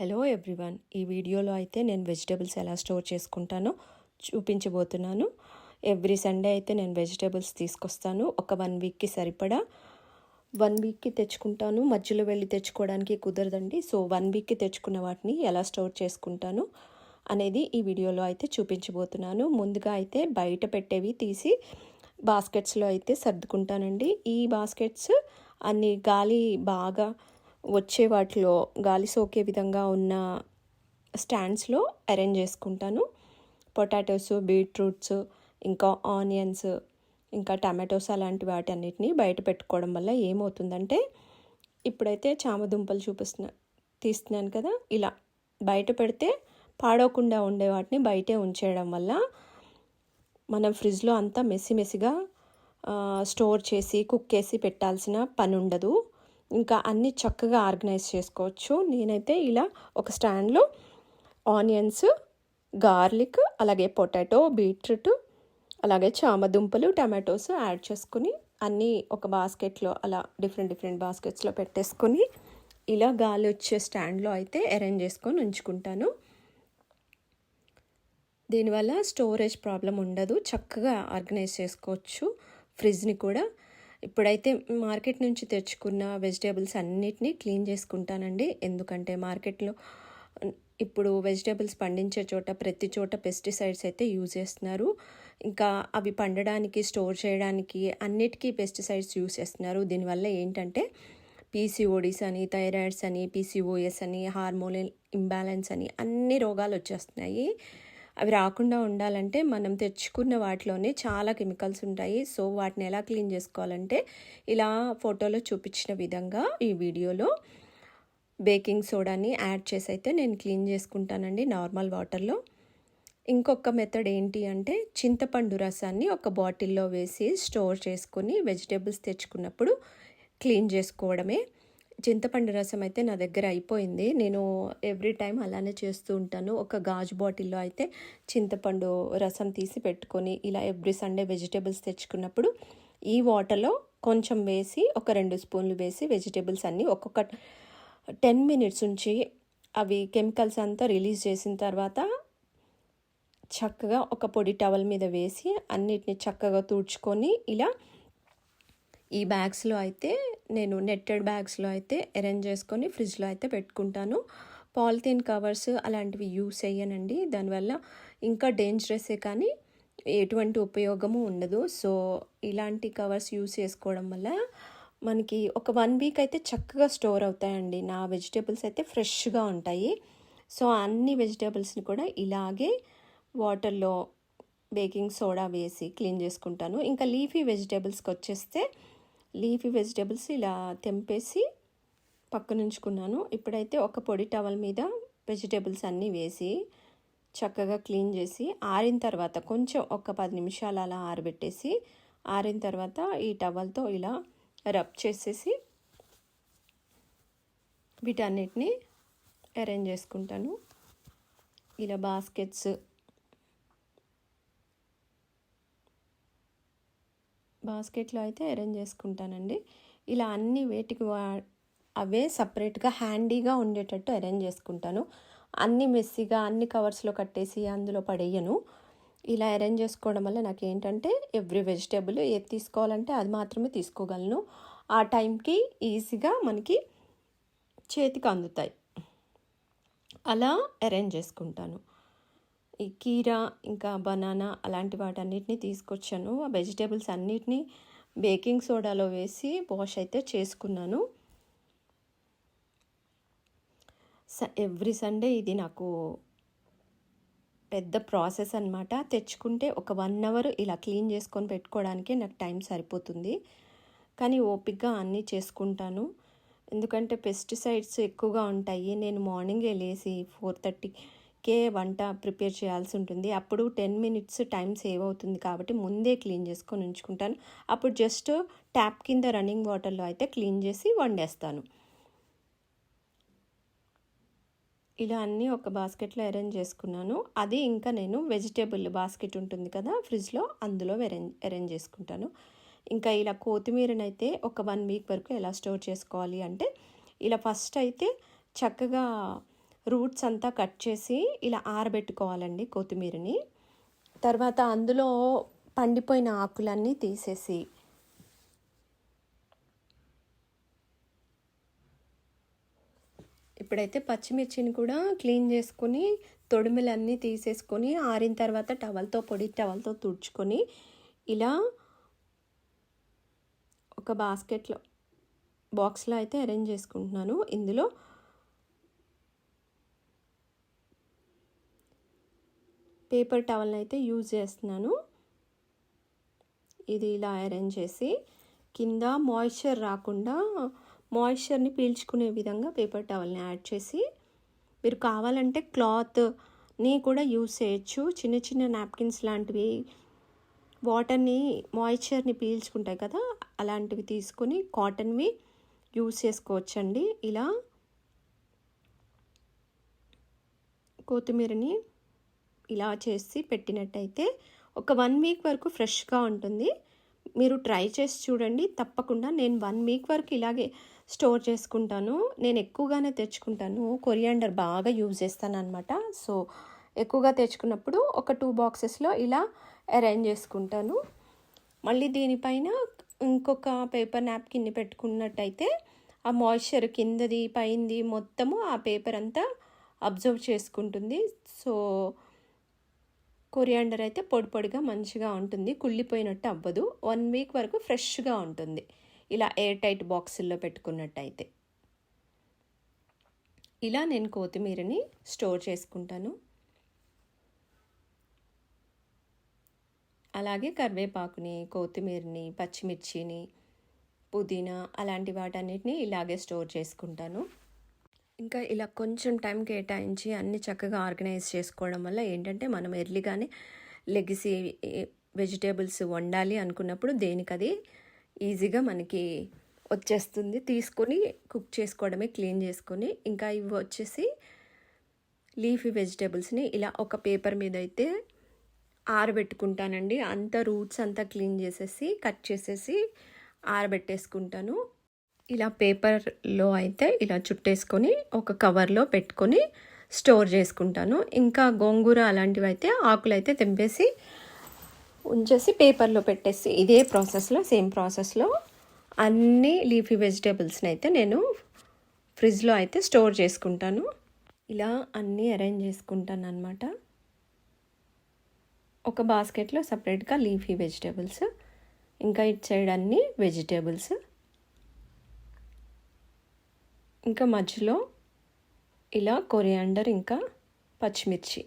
Hello everyone ఈ వీడియోలో అయితే నేను వెజిటేబుల్స్ ఎలా స్టోర్ చేసుకుంటానో చూపించబోతున్నాను. ఎవ్రీ సండే అయితే నేను వెజిటేబుల్స్ తీసుకొస్తాను. ఒక వన్ వీక్కి సరిపడా. వన్ వీక్కి తెచ్చుకుంటాను. మధ్యలో వెళ్ళి తెచ్చుకోవడానికి కుదరదండి. సో వన్ వీక్కి తెచ్చుకున్న వాటిని ఎలా స్టోర్ చేసుకుంటాను అనేది ఈ వీడియోలో అయితే చూపించబోతున్నాను. ముందుగా అయితే బయట పెట్టేవి తీసి బాస్కెట్స్లో అయితే సర్దుకుంటానండి. ఈ బాస్కెట్స్ అన్ని గాలి బాగా వచ్చే వాటిలో గాలి సోకే విధంగా ఉన్న స్టాండ్స్లో అరేంజ్ చేసుకుంటాను. పొటాటోస్ బీట్రూట్స్ ఇంకా ఆనియన్స్ ఇంకా టమాటోస్ అలాంటి వాటి అన్నిటిని బయట పెట్టుకోవడం వల్ల ఏమవుతుందంటే ఇప్పుడైతే చామదుంపలు చూపిస్తున్నా తీస్తున్నాను కదా ఇలా బయట పెడితే పాడవకుండా ఉండే వాటిని బయటే ఉంచేయడం వల్ల మనం ఫ్రిడ్జ్లో అంతా మెస్సి మెస్సిగా స్టోర్ చేసి కుక్ చేసి పెట్టాల్సిన పని ఉండదు ఇంకా అన్నీ చక్కగా ఆర్గనైజ్ చేసుకోవచ్చు. నేనైతే ఇలా ఒక స్టాండ్లో ఆనియన్స్ గార్లిక్ అలాగే పొటాటో బీట్రూట్ అలాగే చామదుంపలు టమాటోస్ యాడ్ చేసుకుని అన్నీ ఒక బాస్కెట్లో అలా డిఫరెంట్ డిఫరెంట్ బాస్కెట్స్లో పెట్టేసుకొని ఇలా గాలి వచ్చే స్టాండ్లో అయితే అరేంజ్ చేసుకొని ఉంచుకుంటాను. దీనివల్ల స్టోరేజ్ ప్రాబ్లం ఉండదు. చక్కగా ఆర్గనైజ్ చేసుకోవచ్చు. ఫ్రిడ్జ్ని కూడా ఇప్పుడైతే మార్కెట్ నుంచి తెచ్చుకున్న వెజిటేబుల్స్ అన్నిటినీ క్లీన్ చేసుకుంటానండి. ఎందుకంటే మార్కెట్లో ఇప్పుడు వెజిటేబుల్స్ పండించే చోట ప్రతి చోట పెస్టిసైడ్స్ అయితే యూజ్ చేస్తున్నారు. ఇంకా అవి పండడానికి స్టోర్ చేయడానికి అన్నిటికీ పెస్టిసైడ్స్ యూజ్ చేస్తున్నారు. దీనివల్ల ఏంటంటే పీసీఓడిస్ అని థైరాయిడ్స్ అని పీసీఓఎస్ అని హార్మోనల్ ఇంబ్యాలెన్స్ అని అన్ని రోగాలు వచ్చేస్తున్నాయి. అవి రాకుండా ఉండాలంటే మనం తెచ్చుకున్న వాటిలోనే చాలా కెమికల్స్ ఉంటాయి. సో వాటిని ఎలా క్లీన్ చేసుకోవాలంటే ఇలా ఫోటోలో చూపించిన విధంగా ఈ వీడియోలో బేకింగ్ సోడాని యాడ్ చేసి అయితే నేను క్లీన్ చేసుకుంటానండి నార్మల్ వాటర్లో. ఇంకొక మెథడ్ ఏంటి అంటే చింతపండు రసాన్ని ఒక బాటిల్లో వేసి స్టోర్ చేసుకొని వెజిటేబుల్స్ తెచ్చుకున్నప్పుడు క్లీన్ చేసుకోవడమే. చింతపండు రసం అయితే నా దగ్గర అయిపోయింది. నేను ఎవ్రీ టైం అలానే చేస్తూ ఉంటాను. ఒక గాజు బాటిల్లో అయితే చింతపండు రసం తీసి పెట్టుకొని ఇలా ఎవ్రీ సండే వెజిటేబుల్స్ తెచ్చుకున్నప్పుడు ఈ వాటర్లో కొంచెం వేసి ఒక రెండు స్పూన్లు వేసి వెజిటేబుల్స్ అన్నీ ఒక్కొక్క టెన్ మినిట్స్ ఉంచి అవి కెమికల్స్ అంతా రిలీజ్ చేసిన తర్వాత చక్కగా ఒక పొడి టవల్ మీద వేసి అన్నిటిని చక్కగా తుడుచుకొని ఇలా ఈ బ్యాగ్స్లో అయితే నేను నెట్టెడ్ బ్యాగ్స్లో అయితే అరేంజ్ చేసుకొని ఫ్రిడ్జ్లో అయితే పెట్టుకుంటాను. పాలిథీన్ కవర్స్ అలాంటివి యూస్ చేయనండి దానివల్ల ఇంకా డేంజరసే కానీ ఎటువంటి ఉపయోగము ఉండదు. సో ఇలాంటి కవర్స్ యూస్ చేసుకోవడం వల్ల మనకి ఒక వన్ వీక్ అయితే చక్కగా స్టోర్ అవుతాయండి. నా వెజిటేబుల్స్ అయితే ఫ్రెష్గా ఉంటాయి. సో అన్ని వెజిటేబుల్స్ని కూడా ఇలాగే వాటర్లో బేకింగ్ సోడా వేసి క్లీన్ చేసుకుంటాను. ఇంకా లీఫీ వెజిటేబుల్స్కి వచ్చేస్తే లీఫీ వెజిటేబుల్స్ ఇలా తెంపేసి పక్కనుంచుకున్నాను. ఇప్పుడైతే ఒక పొడి టవల్ మీద వెజిటేబుల్స్ అన్నీ వేసి చక్కగా క్లీన్ చేసి ఆరిన తర్వాత కొంచెం ఒక పది నిమిషాలు అలా ఆరబెట్టేసి ఆరిన తర్వాత ఈ టవల్తో ఇలా రబ్ చేసేసి వీటన్నిటిని అరేంజ్ చేసుకుంటాను. ఇలా బాస్కెట్స్ బాస్కెట్లో అయితే అరేంజ్ చేసుకుంటానండి. ఇలా అన్ని వేటికి అవే సపరేట్గా హ్యాండీగా ఉండేటట్టు అరేంజ్ చేసుకుంటాను. అన్ని మెస్సీగా అన్ని కవర్స్లో కట్టేసి అందులో పడేయను. ఇలా అరేంజ్ చేసుకోవడం వల్ల నాకు ఏంటంటే ఎవ్రీ వెజిటేబుల్ ఏది తీసుకోవాలంటే అది మాత్రమే తీసుకోగలను. ఆ టైంకి ఈజీగా మనకి చేతికి అందుతాయి. అలా అరేంజ్ చేసుకుంటాను. ఈ కీరా ఇంకా బనానా అలాంటి వాటన్నిటిని తీసుకొచ్చాను. ఆ వెజిటేబుల్స్ అన్నిటినీ బేకింగ్ సోడాలో వేసి వాష్ అయితే చేసుకున్నాను. స ఎవ్రీ సండే ఇది నాకు పెద్ద ప్రాసెస్ అనమాట తెచ్చుకుంటే ఒక వన్ అవర్ ఇలా క్లీన్ చేసుకొని పెట్టుకోవడానికి నాకు టైం సరిపోతుంది. కానీ ఓపిక్గా అన్నీ చేసుకుంటాను. ఎందుకంటే పెస్టిసైడ్స్ ఎక్కువగా ఉంటాయి. నేను మార్నింగే లేసి ఫోర్ థర్టీ థర్టీకే వంట ప్రిపేర్ చేయాల్సి ఉంటుంది. అప్పుడు టెన్ మినిట్స్ టైం సేవ్ అవుతుంది కాబట్టి ముందే క్లీన్ చేసుకొని ఉంచుకుంటాను. అప్పుడు జస్ట్ ట్యాప్ కింద రన్నింగ్ వాటర్లో అయితే క్లీన్ చేసి వండేస్తాను. ఇలా అన్నీ ఒక బాస్కెట్లో అరేంజ్ చేసుకున్నాను. అది ఇంకా నేను వెజిటేబుల్ బాస్కెట్ ఉంటుంది కదా ఫ్రిడ్జ్లో అందులో అరేంజ్ అరేంజ్ చేసుకుంటాను. ఇంకా ఇలా కొత్తిమీరనైతే ఒక వన్ వీక్ వరకు ఎలా స్టోర్ చేసుకోవాలి అంటే ఇలా ఫస్ట్ అయితే చక్కగా రూట్స్ అంతా కట్ చేసి ఇలా ఆరబెట్టుకోవాలండి కొత్తిమీరని. తర్వాత అందులో పండిపోయిన ఆకులన్నీ తీసేసి ఇప్పుడైతే పచ్చిమిర్చిని కూడా క్లీన్ చేసుకొని తొడిమిలన్నీ తీసేసుకొని ఆరిన తర్వాత టవల్తో పొడి టవల్తో తుడుచుకొని ఇలా ఒక బాస్కెట్లో బాక్స్లో అయితే అరేంజ్ చేసుకుంటున్నాను. ఇందులో పేపర్ టవల్ని అయితే యూజ్ చేస్తున్నాను. ఇది ఇలా అరేంజ్ చేసి కింద మాయిశ్చర్ రాకుండా మాయిశ్చర్ని పీల్చుకునే విధంగా పేపర్ టవల్ని యాడ్ చేసి మీరు కావాలంటే క్లాత్ని కూడా యూజ్ చేయొచ్చు. చిన్న చిన్న నాప్కిన్స్ లాంటివి వాటర్ని మాయిశ్చర్ని పీల్చుకుంటాయి కదా అలాంటివి తీసుకొని కాటన్వి యూజ్ చేసుకోవచ్చండి. ఇలా కొత్తిమీరని ఇలా చేసి పెట్టినట్టయితే ఒక వన్ వీక్ వరకు ఫ్రెష్గా ఉంటుంది. మీరు ట్రై చేసి చూడండి. తప్పకుండా నేను వన్ వీక్ వరకు ఇలాగే స్టోర్ చేసుకుంటాను. నేను ఎక్కువగానే తెచ్చుకుంటాను. కొరియాండర్ బాగా యూజ్ చేస్తాను అనమాట సో ఎక్కువగా తెచ్చుకున్నప్పుడు ఒక టూ బాక్సెస్లో ఇలా అరేంజ్ చేసుకుంటాను. మళ్ళీ దీనిపైన ఇంకొక పేపర్ నాప్కిన్ని పెట్టుకున్నట్టయితే ఆ మాయిశ్చర్ కిందది పైంది మొత్తము ఆ పేపర్ అంతా అబ్జర్వ్ చేసుకుంటుంది. సో కొరియాండర్ అయితే పొడి పొడిగా మంచిగా ఉంటుంది కుళ్ళిపోయినట్టు అవ్వదు. వన్ వీక్ వరకు ఫ్రెష్గా ఉంటుంది. ఇలా ఎయిర్ టైట్ బాక్సుల్లో పెట్టుకున్నట్టయితే. ఇలా నేను కొత్తిమీరని స్టోర్ చేసుకుంటాను. అలాగే కరివేపాకుని కొత్తిమీరని పచ్చిమిర్చిని పుదీనా అలాంటి వాటన్నిటిని ఇలాగే స్టోర్ చేసుకుంటాను. ఇంకా ఇలా కొంచెం టైం కేటాయించి అన్ని చక్కగా ఆర్గనైజ్ చేసుకోవడం వల్ల ఏంటంటే మనం ఎర్లీగానే లెగిసి వెజిటేబుల్స్ వండాలి అనుకున్నప్పుడు దేనికది ఈజీగా మనకి వచ్చేస్తుంది. తీసుకొని కుక్ చేసుకోవడమే క్లీన్ చేసుకొని ఇంకా ఇవి వచ్చేసి లీఫీ వెజిటేబుల్స్ని ఇలా ఒక పేపర్ మీద అయితే ఆరబెట్టుకుంటానండి. అంత రూట్స్ అంతా క్లీన్ చేసేసి కట్ చేసేసి ఆరబెట్టేసుకుంటాను. ఇలా పేపర్లో అయితే ఇలా చుట్టేసుకొని ఒక కవర్లో పెట్టుకొని స్టోర్ చేసుకుంటాను. ఇంకా గోంగూర అలాంటివి అయితే ఆకులు అయితే తెంపేసి ఉంచేసి పేపర్లో పెట్టేసి ఇదే ప్రాసెస్లో సేమ్ ప్రాసెస్లో అన్ని లీఫీ వెజిటేబుల్స్ని అయితే నేను ఫ్రిడ్జ్లో అయితే స్టోర్ చేసుకుంటాను. ఇలా అన్నీ అరేంజ్ చేసుకుంటాను అనమాట ఒక బాస్కెట్లో సపరేట్గా లీఫీ వెజిటేబుల్స్ ఇంకా ఇటు సైడ్ అన్ని వెజిటేబుల్స్. ఇంకా మధ్యలో ఇలా కొరియాండర్ ఇంకా పచ్చిమిర్చి.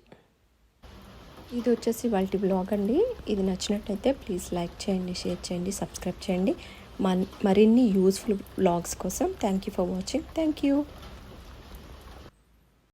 ఇది వచ్చేసి వాళ్ళ బ్లాగ్ అండి. ఇది నచ్చినట్టయితే ప్లీజ్ లైక్ చేయండి షేర్ చేయండి సబ్స్క్రైబ్ చేయండి. మరిన్ని యూస్ఫుల్ బ్లాగ్స్ కోసం thank you for watching. Thank you